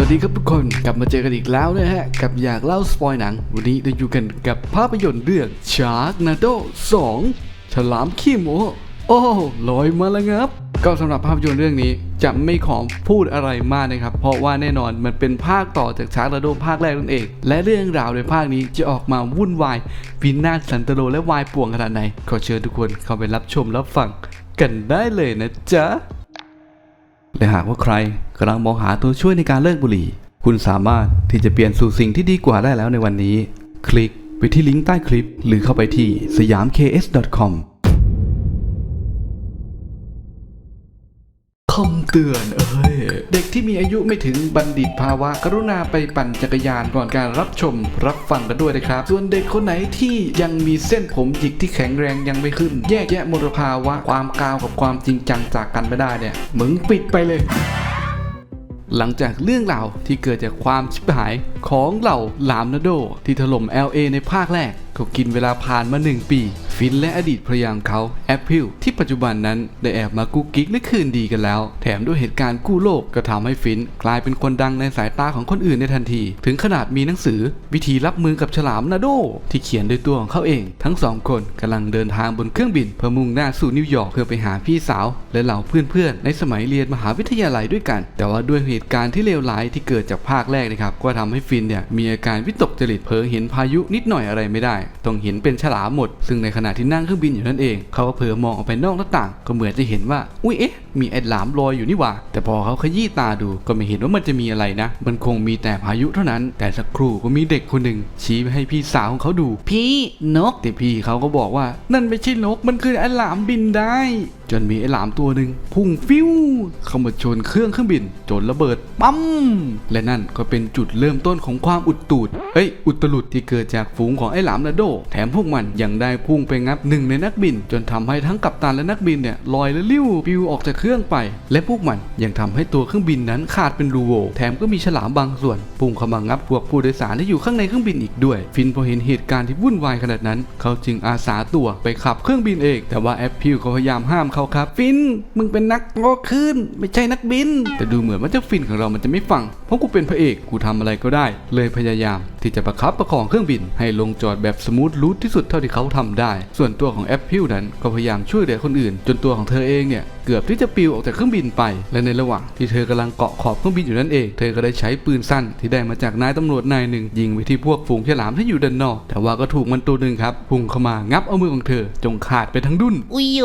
สวัสดีครับทุกคนกลับมาเจอกันอีกแล้วนะฮะ กับอยากเล่าสปอยหนัง วันนี้เราอยู่กันกับภาพยนตร์เรื่องชาร์กนาโด2 ฉลามขี้โมโอ้ลอยมาแล้วครับ ก็สำหรับภาพยนตร์เรื่องนี้จะไม่ขอพูดอะไรมากนะครับ เพราะว่าแน่นอนมันเป็นภาคต่อจากชาร์กนาโดภาคแรกนั่นเอง และเรื่องราวในภาคนี้จะออกมาวุ่นวายวินาศสันตโลและวายป่วงขนาดไหนขอเชิญทุกคนเข้าไปรับชมรับฟังกันได้เลยนะจ๊ะ และหากว่าใครกำลังมองหาตัวช่วยในการเลิกบุหรี่ คุณสามารถที่จะเปลี่ยนสู่สิ่งที่ดีกว่าได้แล้วในวันนี้ คลิกไปที่ลิงก์ใต้คลิป หรือเข้าไปที่สยาม ks.com คำเตือนเอ้ย ที่มีอายุไม่ถึงบัณฑิตภาวะ กรุณาไปปั่นจักรยานก่อนการรับชมรับฟังกันด้วยนะครับ ส่วนเด็กคนไหนที่ยังมีเส้นผมหยิกที่แข็งแรงยังไม่ขึ้น แยกแยะมลภาวะความกาวกับความจริงจังจากกันไม่ได้เนี่ยมึงปิดไปเลยหลังจากเรื่องราวที่เกิดจากความชิบหายของเหล่าลามนาโด ที่ถล่ม LA ในภาคแรก ก็กินเวลาผ่านมา 1 ปี ฟินและอดีตภรรยาของเขาแอปพิลที่ปัจจุบันนั้นได้แอบมากุ๊กกิ๊กและคืนดีกันแล้ว แถมด้วยเหตุการณ์กู้โลกก็ทำให้ฟินกลายเป็นคนดังในสายตาของคนอื่นในทันที ถึงขนาดมีหนังสือ วิธีรับมือกับฉลามนาโด ที่เขียนโดยตัวของเขาเอง ทั้งสองคนกำลังเดินทางบนเครื่องบินเพื่อมุ่งหน้าสู่นิวยอร์กเพื่อไปหาพี่สาว และเหล่าเพื่อนๆในสมัยเรียนมหาวิทยาลัยด้วยกัน แต่ว่าด้วยเหตุการณ์ที่เลวร้ายที่เกิดจากภาคแรกนะครับก็ทำให้ฟินเนี่ยมีอาการวิตกจริตเผลอเห็นพายุนิดหน่อยอะไรไม่ได้ต้องเห็นเป็นฉลามหมด ซึ่งในขณะที่นั่งเครื่องบินอยู่นั่นเอง เขาก็เผลอมองออกไปนอกหน้าต่าง ก็เหมือนจะเห็นว่า อุ้ยเอ๊ะ มีไอ้หลามลอยอยู่นี่หว่า แต่พอเขาขยี้ตาดูก็ไม่เห็นว่ามันจะมีอะไรนะ มันคงมีแต่พายุเท่านั้น แต่สักครู่ก็มีเด็กคนหนึ่งชี้ไปให้พี่สาวของเขาดู พี่นก แต่พี่เขาก็บอกว่า นั่นไม่ใช่นก มันคือไอ้หลามบินได้ จนมีไอ้หลามตัวหนึ่งพุ่งฟิวเข้ามาชนเครื่องเครื่องบิน จนระเบิดปั๊มและนั่นก็เป็นจุดเริ่มต้นของความอุดตูดเอ้ยอุตลุดที่เกิดจากฝูงของไอ้หลามนาโด แถมพวกมันยังได้พุ่งไปงับหนึ่งในนักบิน จนทำให้ทั้งกัปตันและนักบินเนี่ยลอยและลิ้วปิวออกจากเครื่องไป และพวกมันยังทำให้ตัวเครื่องบินนั้นขาดเป็นรูโวแถมก็มีฉลามบางส่วนพุ่งเข้ามางับพวกผู้โดยสารที่อยู่ข้างในเครื่องบินอีกด้วย ฟินพอเห็นเหตุการณ์ที่วุ่นวายขนาดนั้น เขาจึงอาสาตัวไปขับเครื่องบินเองแต่ว่าแอปพิวก็พยายามห้ามเขาครับ ฟิน มึงเป็นนักโง่ขึ้น ไม่ใช่นักบิน แต่ดูเหมือนว่าเจ้าฟินของเรามันจะไม่ฟัง เพราะกูเป็นพระเอก กูทำอะไรก็ได้ เลยพยายามที่จะประคับประคองเครื่องบิน ให้ลงจอดแบบสมูทรูทที่สุดเท่าที่เขาทำได้ ส่วนตัวของแอปพิวนั้นก็พยายามช่วยเหลือคนอื่น จนตัวของเธอเองเนี่ยเกือบที่จะปลิวออกจากเครื่องบินไป และในระหว่างที่เธอกำลังเกาะขอบเครื่องบินอยู่นั่นเอง เธอก็ได้ใช้ปืนสั้นที่ได้มาจากนายตำรวจนายหนึ่งยิงไปที่พวกฝูงฉลามที่อยู่ด้านนอก แต่ว่าก็ถูกมันตัวหนึ่งครับพุ่งเข้ามางับเอามือของเธอ จงขาดไปทั้งดุนอุ้ยโย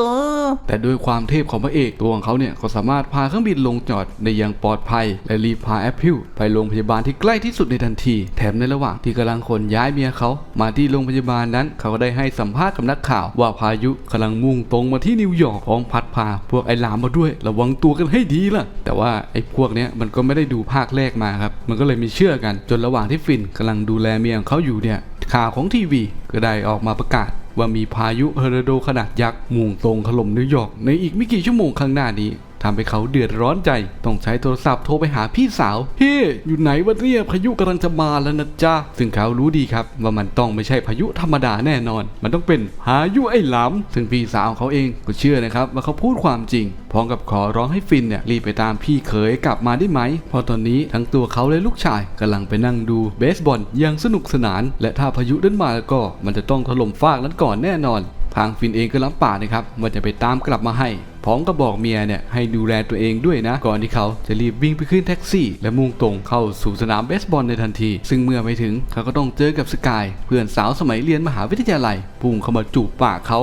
แต่ด้วยความเทพของพระเอกตัวของเขาเนี่ยก็สามารถพาเครื่องบินลงจอดได้อย่างปลอดภัย และรีบพาแอปพิวไปโรงพยาบาลที่ใกล้ที่สุดในทันที แถมในระหว่างที่กำลังขนย้ายเมียเขา มาที่โรงพยาบาลนั้น เขาก็ได้ให้สัมภาษณ์กับนักข่าว ว่าพายุกำลังมุ่งตรงมาที่นิวยอร์กพร้อมพัดพาพวกไอ้หลามมาด้วย ระวังตัวกันให้ดีล่ะ แต่ว่าไอ้พวกเนี้ยมันก็ไม่ได้ดูภาคแรกมาครับ มันก็เลยมีเชื่อกัน จนระหว่างที่ฟินกำลังดูแลเมียของเขาอยู่เนี่ยข่าวของทีวีก็ได้ออกมาประกาศว่ามีพายุเฮอร์โดขนาดยักษ์มุ่งตรงถล่มนิวยอร์กในอีกไม่กี่ชั่วโมงข้างหน้านี้ ทำให้เขาเดือดร้อนใจ ต้องใช้โทรศัพท์โทรไปหาพี่สาว เฮ้ อยู่ไหนวะเนี่ยพายุกำลังจะมาแล้วนะจ๊ะ ซึ่งเขารู้ดีครับ ว่ามันต้องไม่ใช่พายุธรรมดาแน่นอน มันต้องเป็นพายุไอ้หลาม ซึ่งพี่สาวเขาเองก็เชื่อนะครับว่าเขาพูดความจริง พร้อมกับขอร้องให้ฟินเนี่ยรีบไปตามพี่เขยกลับมาได้ไหมพราะตอนนี้ทั้งตัวเขาและลูกชายกำลังไปนั่งดูเบสบอลอย่างสนุกสนาน และถ้าพายุนั้นมาแล้วก็มันจะต้องถล่มฟากนั้นก่อนแน่นอน ทางฟินเองก็รับปากนะครับว่าจะไปตามกลับมาให้ พร้อมกับบอกเมียเนี่ยให้ดูแลตัวเองด้วยนะ ก่อนที่เขาจะรีบวิ่งไปขึ้นแท็กซี่ และมุ่งตรงเข้าสู่สนามเบสบอลในทันที ซึ่งเมื่อไปถึงเขาก็ต้องเจอกับสกายเพื่อนสาวสมัยเรียนมหาวิทยาลัยพุ่งเข้ามาจูบปากเขา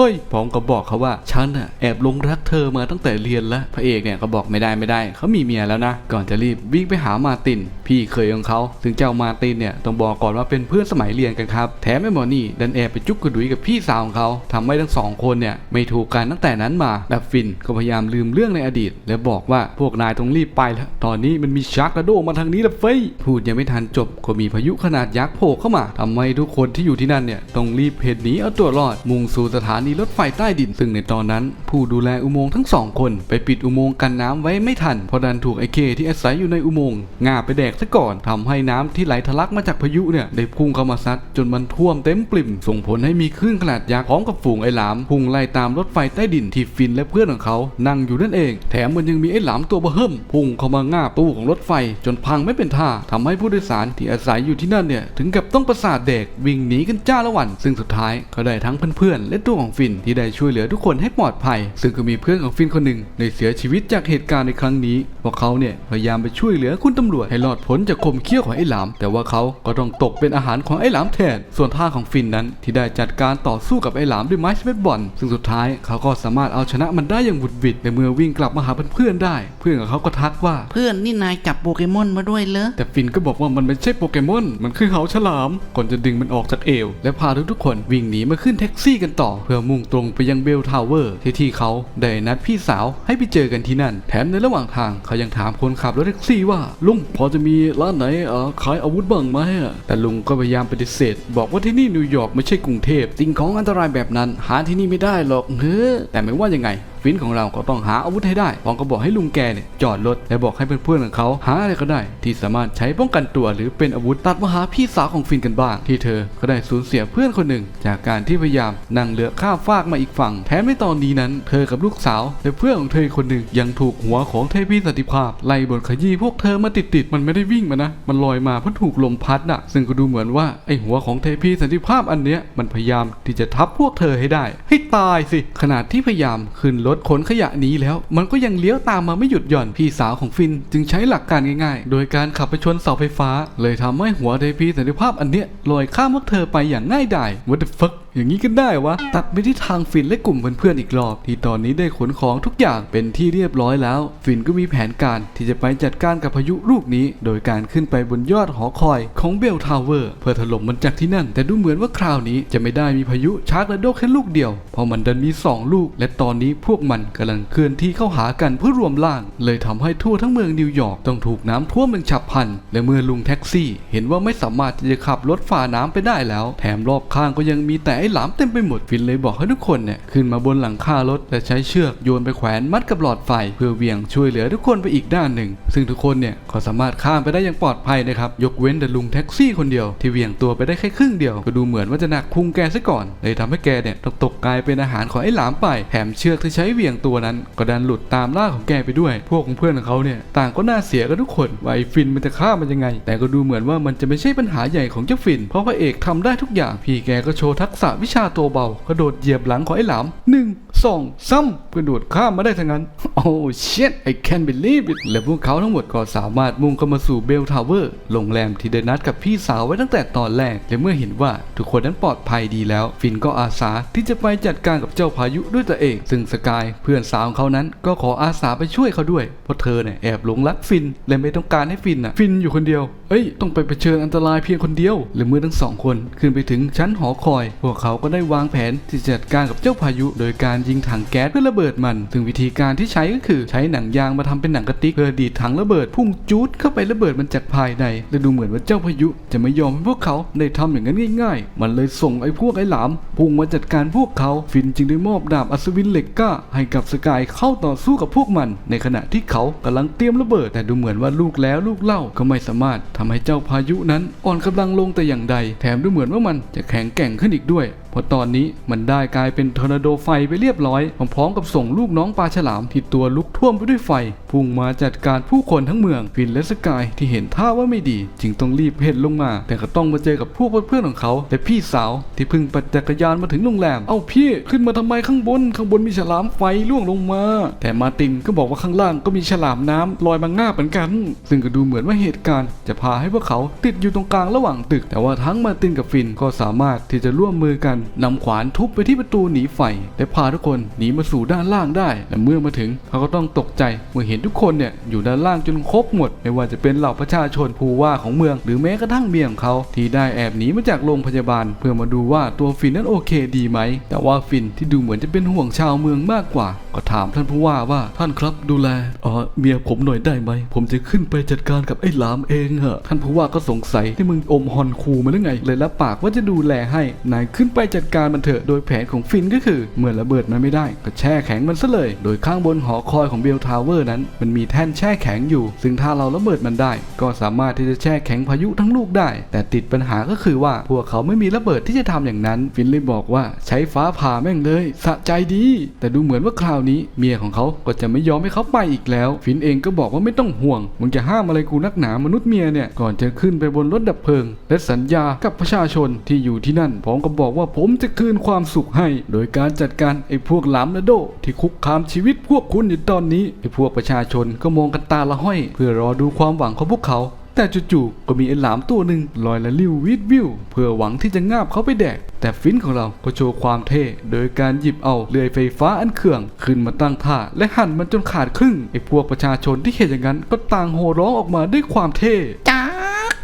เฮ้ยพร้อมกับอกเขาว่าฉันน่ะแอบลงรักเธอมาตั้งแต่เรียนแล้วพระเอกเนี่ยก็บอกไม่ได้ไม่ได้เขามีเมียแล้วนะ ก่อนจะรีบวิ่งไปหามาติน พี่เคยของเขาซึ่งเจ้ามาตินเนี่ยต้องบอกก่อนว่าเป็นเพื่อนสมัยเรียนกันครับแถมไอ้หมอนี่ดันแอบไปจุกกระดุยกับพี่สาวของเขาทำให้ทั้งสองคนเนี่ยไม่ถูกกันตั้งแต่นั้นมาและฟินก็พยายามลืมเรื่องในอดีต และบอกว่าพวกนายต้องรีบไปแล้วตอนนี้มันมีชักกระโดดมาทางนี้แล้วเฟ้ยพูดยังไม่ทันจบก็มีพายุขนาดยักษ์โผล่เข้ามาทำให้ทุกคนที่อยู่ที่นั่นเนี่ยต้องรีบเพนหนีเอาตัวรอดมุ่งสู่สถานีนีรถไฟใต้ดินซึ่งในตอนนั้น ผู้ดูแลอุโมงค์ทั้งสองคนไปปิดอุโมงค์กันน้ำไว้ไม่ทันพราะดันถูกไอเคที่อาศัยอยู่ในอุโมงค์งาไปแดกซะก่อนทำให้น้ำที่ไหลทะลักมาจากพายุเนี่ยได้พุ่งเข้ามาซัดจนมันท่วมเต็มปริ่ม ส่งผลให้มีคลื่นขนาดยักษ์พร้อมกับฝูงไอหลามพุ่งไล่ตามรถไฟใต้ดินที่ฟินและเพื่อนของเขา นั่งอยู่นั่นเอง แถมมันยังมีไอหลามตัวเบอเฮิ่มพุ่งเข้ามางาบตู้ของรถไฟ จนพังไม่เป็นท่าทำให้ผู้โดยสารที่อาศัยอยู่ที่นั่นเนี่ยถึงกับต้องประสาทแดกวิ่งหนีกันจ้าละวัน ซึ่งสุดท้ายก็ได้ทั้งเพื่อนๆและตัวของฟินที่ได้ช่วยเหลือทุกคนให้ปลอดภัย ซึ่งก็มีเพื่อนของฟินคนหนึ่งได้เสียชีวิตจากเหตุการณ์ในครั้งนี้เพราะเขาเนี่ยพยายามไปช่วยเหลือคุณตำรวจให้รอดพ้นจากคมเขี้ยวของไอ้หลาม แต่ว่าเขาก็ต้องตกเป็นอาหารของไอ้หลามแทน ส่วนท่าของฟินนั้นที่ได้จัดการต่อสู้กับไอ้หลามด้วยไม้สเปซบอลซึ่งสุดท้ายเขาก็สามารถเอาชนะมันได้อย่างหวุดหวิดในเมื่อวิ่งกลับมาหาเพื่อนๆได้ เพื่อนของเขาก็ทักว่าเพื่อนนี่นายจับโปเกมอนมาด้วยเหรอแต่ฟินก็บอกว่ามันไม่ใช่โปเกมอนมันคือเขาฉลามก่อนจะดึงมันออกจากเอว และพาทุกๆคนวิ่งหนีมาขึ้นแท็กซี่กันต่อเพื่อมุ่งตรงไปยังเบลทาวเวอร์ที่ที่เขาได้นัดพี่สาวให้ไปเจอกันที่นั่น แถมในระหว่างทางเขายังถามคนขับรถแท็กซี่ว่า ลุงพอจะมีร้านไหนเออขายอาวุธบ้างไหมแต่ลุงก็พยายามปฏิเสธ บอกว่าที่นี่นิวยอร์กไม่ใช่กรุงเทพสิ่งของอันตรายแบบนั้น หาที่นี่ไม่ได้หรอกเฮ้อแต่ไม่ว่ายังไงฟินของเราก็ต้องหาอาวุธให้ได้พอมก็บอกให้ลุงแกเนี่ยจอดรถและบอกให้เพื่อนๆของเขาหาอะไรก็ได้ ที่สามารถใช้ป้องกันตัวหรือเป็นอาวุธตัดมาหาพี่สาวของฟินกันบ้าง ที่เธอก็ได้สูญเสียเพื่อนคนหนึ่ง จากการที่พยายามนั่งเรือข้ามฟากมาอีกฝั่งแถมในตอนนี้นั้น เธอกับลูกสาวและเพื่อนของเธอคนหนึ่งยังถูกหัวของเทพีสันติภาพไล่บนขยี้พวกเธอมาติดๆมันไม่ได้วิ่งมานะมันลอยมาเพราะถูกลมพัดน่ะ ซึ่งก็ดูเหมือนว่าไอหัวของเทพีสันติภาพอันเนี้ยมันพยายามที่จะทับพวกเธอให้ได้ ให้ตายสิขนาดที่พยายามขึ้นรถขนขยะหนี้แล้ว มันก็ยังเลี้ยวตามมาไม่หยุดหย่อน พี่สาวของฟินจึงใช้หลักการง่ายๆ โดยการขับไปชนเสาไฟฟ้า เลยทำให้หัวเทพีสันติภาพอันเนี้ยลอยข้ามพวกเธอไปอย่างง่ายดาย What the fuck อย่างนี้กันได้วะ ตัดไปที่ทางฟินและกลุ่มเพื่อนๆอีกรอบ ที่ตอนนี้ได้ขนของทุกอย่างเป็นที่เรียบร้อยแล้ว ฟินก็มีแผนการที่จะไปจัดการกับพายุลูกนี้ โดยการขึ้นไปบนยอดหอคอยของเบลทาวเวอร์เพื่อถล่มมันจากที่นั่น แต่ดูเหมือนว่าคราวนี้จะไม่ได้มีพายุชาร์กและโดกแค่ลูกเดียว เพราะมันดันมี 2 ลูก และตอนนี้พวกมันกำลังเคลื่อนที่เข้าหากันเพื่อรวมร่าง เลยทำให้ทั่วทั้งเมืองนิวยอร์กต้องถูกน้ำท่วมเป็นฉับพลัน และเมื่อลุงแท็กซี่ เห็นว่าไม่สามารถที่จะขับรถฝ่าน้ำไปได้แล้ว แถมรอบข้างก็ยังมีแต่ไอ้หลามเต็มไปหมดฟินเลยบอกให้ทุกคนเนี่ยขึ้นมาบนหลังคารถและใช้เชือกโยนไปแขวนมัดกับหลอดไฟ เพื่อเวียงช่วยเหลือทุกคนไปอีกด้านหนึ่ง ซึ่งทุกคนเนี่ยก็สามารถข้ามไปได้อย่างปลอดภัยนะครับยกเว้นแต่ลุงแท็กซี่คนเดียวที่เวียงตัวไปได้แค่ครึ่งเดียวก็ดูเหมือนว่าจะหนักพุงแกซะก่อน เลยทำให้แกเนี่ยต้องตกกลายเป็นอาหารของไอ้หลามไปแถมเชือกที่ใช้เวียงตัวนั้น ก็ดันหลุดตามล่ากของแกไปด้วย พวกของเพื่อนของเขาเนี่ยต่างก็น่าเสียกันทุกคนว่าไอ้ฟินมันจะฆ่ามันยังไง แต่ก็ดูเหมือนว่ามันจะไม่ใช่ปัญหาใหญ่ของเจ้าฟิน เพราะพระเอกทำได้ทุกอย่างพี่แกก็โชว์ทักษะวิชาตัวเบากระโดดเหยียบหลังของไอ้หลามหนึ่งสองซ้ำกระโดดข้ามมาได้ทั้งนั้น โอ้ shit I can't believe it และพวกเขาทั้งหมดก็สามารถมุ่งเข้ามาสู่เบลทาวเวอร์โรงแรมที่ได้นัดกับพี่สาวไว้ตั้งแต่ตอนแรก และเมื่อเห็นว่าทุกคนนั้นปลอดภัยดีแล้ว ฟินก็อาสาที่จะไปจัดการกับเจ้าพายุด้วยตัวเอง ซึ่งสกายเพื่อนสาวของเขานั้นก็ขออาสาไปช่วยเขาด้วยเพราะเธอเนี่ยแอบหลงรักฟินและไม่ต้องการให้ฟินอะฟินอยู่คนเดียว เอ้ย ต้องไปเผชิญอันตรายเพียงคนเดียว และเมื่อทั้งสองคนขึ้นไปถึงชั้นหอคอย พวกเขาก็ได้วางแผนที่จะจัดการกับเจ้าพายุ โดยการยิงถังแก๊สเพื่อระเบิดมัน ซึ่งวิธีการที่ใช้ก็คือใช้หนังยางมาทำเป็นหนังกระติกเพื่อดีดถังระเบิดพุ่งจูดเข้าไประเบิดมันจากภายใน และดูเหมือนว่าเจ้าพายุจะไม่ยอมให้พวกเขาได้ทำอย่างนั้นง่าย ๆ มันเลยส่งไอ้พวกไอ้หลามพุ่งมาจัดการพวกเขา ฟินจึงได้มอบดาบอัศวินเหล็กกล้าให้กับสกายเข้าต่อสู้กับพวกมัน ในขณะที่เขากำลังเตรียมระเบิด แต่ดูเหมือนว่าลูกแล้วลูกเล่าก็ไม่สามารถทำให้เจ้าพายุนั้นอ่อนกำลังลงแต่อย่างใด แถมดูเหมือนว่ามันจะแข็งแกร่งขึ้นอีกด้วย ราะตอนนี้มันได้กลายเป็นทอร์นาโดไฟไปเรียบร้อยพร้อมๆกับส่งลูกน้องปลาฉลามที่ตัวลุกท่วมไปด้วยไฟ พุ่งมาจัดการผู้คนทั้งเมืองฟินและสกายที่เห็นท่าว่าไม่ดี จึงต้องรีบเพ่นลงมา แต่ก็ต้องมาเจอกับพวกเพื่อนๆของเขา และพี่สาวที่เพิ่งปั่นจักรยานมาถึงโรงแรม เอ้าพี่ขึ้นมาทำไมข้างบน ข้างบนมีฉลามไฟล่วงลงมา แต่มาตินก็บอกว่าข้างล่างก็มีฉลามน้ำลอยมางาบเหมือนกัน ซึ่งก็ดูเหมือนว่าเหตุการณ์ จะพาให้พวกเขาติดอยู่ตรงกลางระหว่างตึก แต่ว่าทั้งมาตินกับฟินก็สามารถที่จะร่วมมือกันนำขวานทุบไปที่ประตูหนีไฟและพาทุกคนหนีมาสู่ด้านล่างได้ และเมื่อมาถึงเขาก็ต้องตกใจเมื่อเห็นทุกคนเนี่ยอยู่ด้านล่างจนครบหมด ไม่ว่าจะเป็นเหล่าประชาชนผู้ว่าของเมือง หรือแม้กระทั่งเมียของเขาที่ได้แอบหนีมาจากโรงพยาบาล เพื่อมาดูว่าตัวฟินนั้นโอเคดีไหมแต่ว่าฟินที่ดูเหมือนจะเป็นห่วงชาวเมืองมากกว่า ก็ถามท่านผู้ว่าว่าท่านครับดูแลเออเมียผมหน่อยได้ไหม ผมจะขึ้นไปจัดการกับไอ้หลามเองเหอะท่านผู้ว่าก็สงสัยที่มึงอมฮอนคูมาหรือไง เลยรับปากว่าจะดูแลให้นายขึ้นไปจัดการมันเถอะโดยแผนของฟินก็คือเมื่อระเบิดมันไม่ได้ ก็แช่แข็งมันซะเลย โดยข้างบนหอคอยของเบลทาวเวอร์นั้น มันมีแท่นแช่แข็งอยู่ ซึ่งถ้าเราระเบิดมันได้ ก็สามารถที่จะแช่แข็งพายุทั้งลูกได้ แต่ติดปัญหาก็คือว่าพวกเขาไม่มีระเบิดที่จะทำอย่างนั้น ฟินเลยบอกว่าใช้ฟ้าผ่าแม่งเลย สะใจดี แต่ดูเหมือนว่าคราวนี้เมียของเขาก็จะไม่ยอมให้เขาไปอีกแล้ว ฟินเองก็บอกว่าไม่ต้องห่วง มึงจะห้ามอะไรกูนักหนามนุษย์เมียเนี่ย ก่อนจะขึ้นไปบนรถดับเพลิง และสัญญากับประชาชนที่อยู่ที่นั่น พร้อมกับบอกว่าผมจะคืนความสุขให้ โดยการจัดการไอ้พวกหลามและโด ที่คุกคามชีวิตพวกคุณอยู่ตอนนี้ ไอ้พวกประชาชนก็มองกันตาละห้อย เพื่อรอดูความหวังของพวกเขา แต่จู่ๆก็มีไอ้หลามตัวหนึ่งลอยละลิ้ววิดวิวเพื่อหวังที่จะงาบเขาไปแดก แต่ฟินของเราก็โชว์ความเท่โดยการหยิบเอาเลื่อยไฟฟ้าอันเขื่อง ขึ้นมาตั้งท่า และหั่นมันจนขาดครึ่งไอ้พวกประชาชนที่เห็นอย่างนั้นก็ต่างโห่ร้องออกมาด้วยความเท่จ้า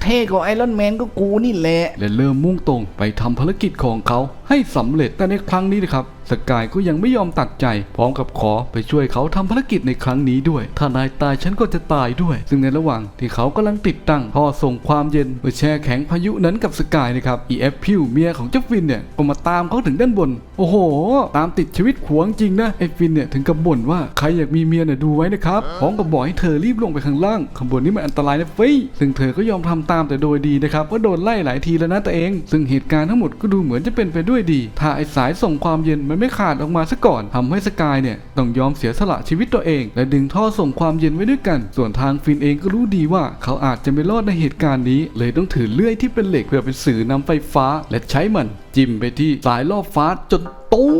เท่กว่าไอรอนแมนก็กูนี่แหละและเริ่มมุ่งตรงไปทำภารกิจของเขาให้สำเร็จแต่ในครั้งนี้นะครับสกายก็ยังไม่ยอมตัดใจ พร้อมกับขอไปช่วยเขาทำภารกิจในครั้งนี้ด้วย ถ้านายตายฉันก็จะตายด้วย ซึ่งในระหว่างที่เขากำลังติดตั้งท่อส่งความเย็นเพื่อแช่แข็งพายุนั้นกับสกายนะครับ EF พิวเมียของเจ้าฟินเนี่ยก็มาตามเขาถึงด้านบน โอ้โห ตามติดชีวิตขวงจริงนะไอฟินเนี่ยถึงกับบ่นว่าใครอยากมีเมียเนี่ยดูไว้นะครับพร้อมกับบอกให้เธอรีบลงไปข้างล่างข้างบนนี้มันอันตรายนะเฟ้ยซึ่งเธอก็ยอมทำตามแต่โดยดีนะครับว่าโดนไล่หลายทีแล้วนะตัวเอง ซึ่งเหตุการณ์ทั้งหมดก็ดูเหมือนจะเป็นไปด้วยดี ถ้าไอสายส่งความเย็นมันไม่ขาดออกมาซะก่อนทำให้สกายเนี่ยต้องยอมเสียสละชีวิตตัวเอง และดึงท่อส่งความเย็นไว้ด้วยกัน ส่วนทางฟินเองก็รู้ดีว่า เขาอาจจะไม่รอดในเหตุการณ์นี้ เลยต้องถือเลื่อยที่เป็นเหล็กเพื่อเป็นสื่อนำไฟฟ้า และใช้มันจิ้มไปที่สายล่อฟ้าจน ตู้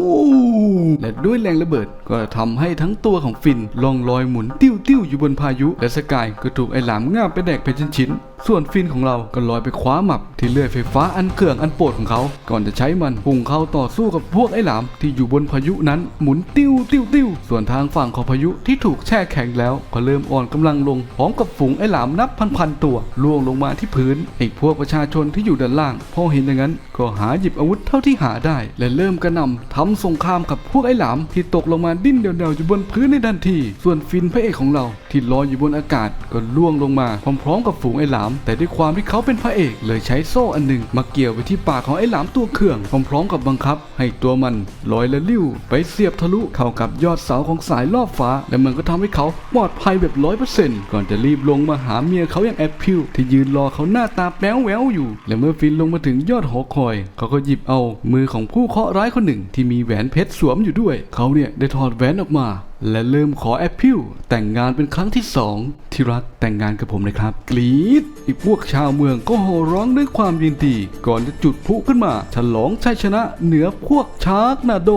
และด้วยแรงระเบิดก็ทำให้ทั้งตัวของฟินลองลอยหมุนติ้วติ้วๆอยู่บนพายุ และสกายก็ถูกไอ้หลามง่ามไปแดกเป็นชิ้นๆส่วนฟินของเราก็ลอยไปคว้าหมับที่เลื่อยไฟฟ้าอันเกลื่องอันโปรดของเขา ก่อนจะใช้มันพุ่งเข้าต่อสู้กับพวกไอ้หลาม ที่อยู่บนพายุนั้นหมุนติ้วติ้วติ้วส่วนทางฝั่งของพายุที่ถูกแช่แข็งแล้ว ก็เริ่มอ่อนกำลังลงพร้อมกับฝูงไอ้หลามนับพันๆตัวล่วงลงมาที่พื้นไอ้พวกประชาชนที่อยู่ด้านล่าง พอเห็นอย่างนั้นก็หาหยิบอาวุธเท่าที่หาได้ และเริ่มกระหน่ำทำสงครามกับพวกไอ้หลามที่ตกลงมาดิ้นเดี่ยวๆอยู่บนพื้นในทันที ส่วนฟินพระเอกของเรา ที่ลอยอยู่บนอากาศก็ล่วงลงมาพร้อมๆกับฝูงไอ้หลาม แต่ด้วยความที่เขาเป็นพระเอก เลยใช้โซ่อันหนึ่งมาเกี่ยวไปที่ปากของไอ้หลามตัวเขื่องพร้อมๆกับบังคับ ให้ตัวมันลอยและลิ้ว ไปเสียบทะลุเข้ากับยอดเสาของสายลอบฟ้า และมันก็ทำให้เขาปลอดภัยแบบร้อยเปอร์เซ็นต์ก่อนจะรีบลงมาหาเมียเขาอย่างแอปพิวที่ยืนรอเขาหน้าตาแป๊วแววอยู่ และเมื่อฟินลงมาถึงยอดหอคอย เขาก็หยิบเอามือของผู้เคราะห์ร้ายคนหนึ่งที่มีแหวนเพชรสวมอยู่ด้วย เขาเนี่ยได้ถอดแหวนออกมา และเริ่มขอแอปพิวแต่งงานเป็นครั้งที่สองที่รักแต่งงานกับผมเลยครับ กรี๊ดอีกพวกชาวเมืองก็โห่ร้องด้วยความยินดี ก่อนจะจุดพลุขึ้นมา ฉลองชัยชนะเหนือพวกชาร์กนาโด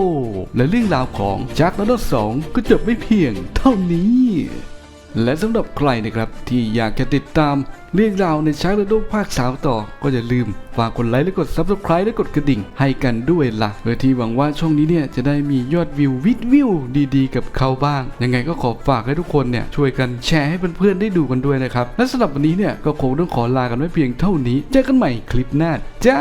และเรื่องราวของชาร์กนาโดสองก็จบไม่เพียง เท่านี้ และสำหรับใครนะครับที่อยากจะติดตามเรื่องราวในช้าร์กนาโดภาคสาวต่อ ก็อย่าลืมฝากกดไลค์และกด Subscribe และกดกระดิ่งให้กันด้วยล่ะเพื่อที่หวังว่าช่องนี้เนี่ยจะได้มียอดวิววิดวิวดีๆ กับเขาบ้าง ยังไงก็ขอฝากให้ทุกคนเนี่ยช่วยกันแชร์ให้เพื่อนๆได้ดูกันด้วยนะครับ และสำหรับวันนี้เนี่ยก็คงต้องขอลากันไว้เพียงเท่านี้เจอกันใหม่คลิปหน้าจ้า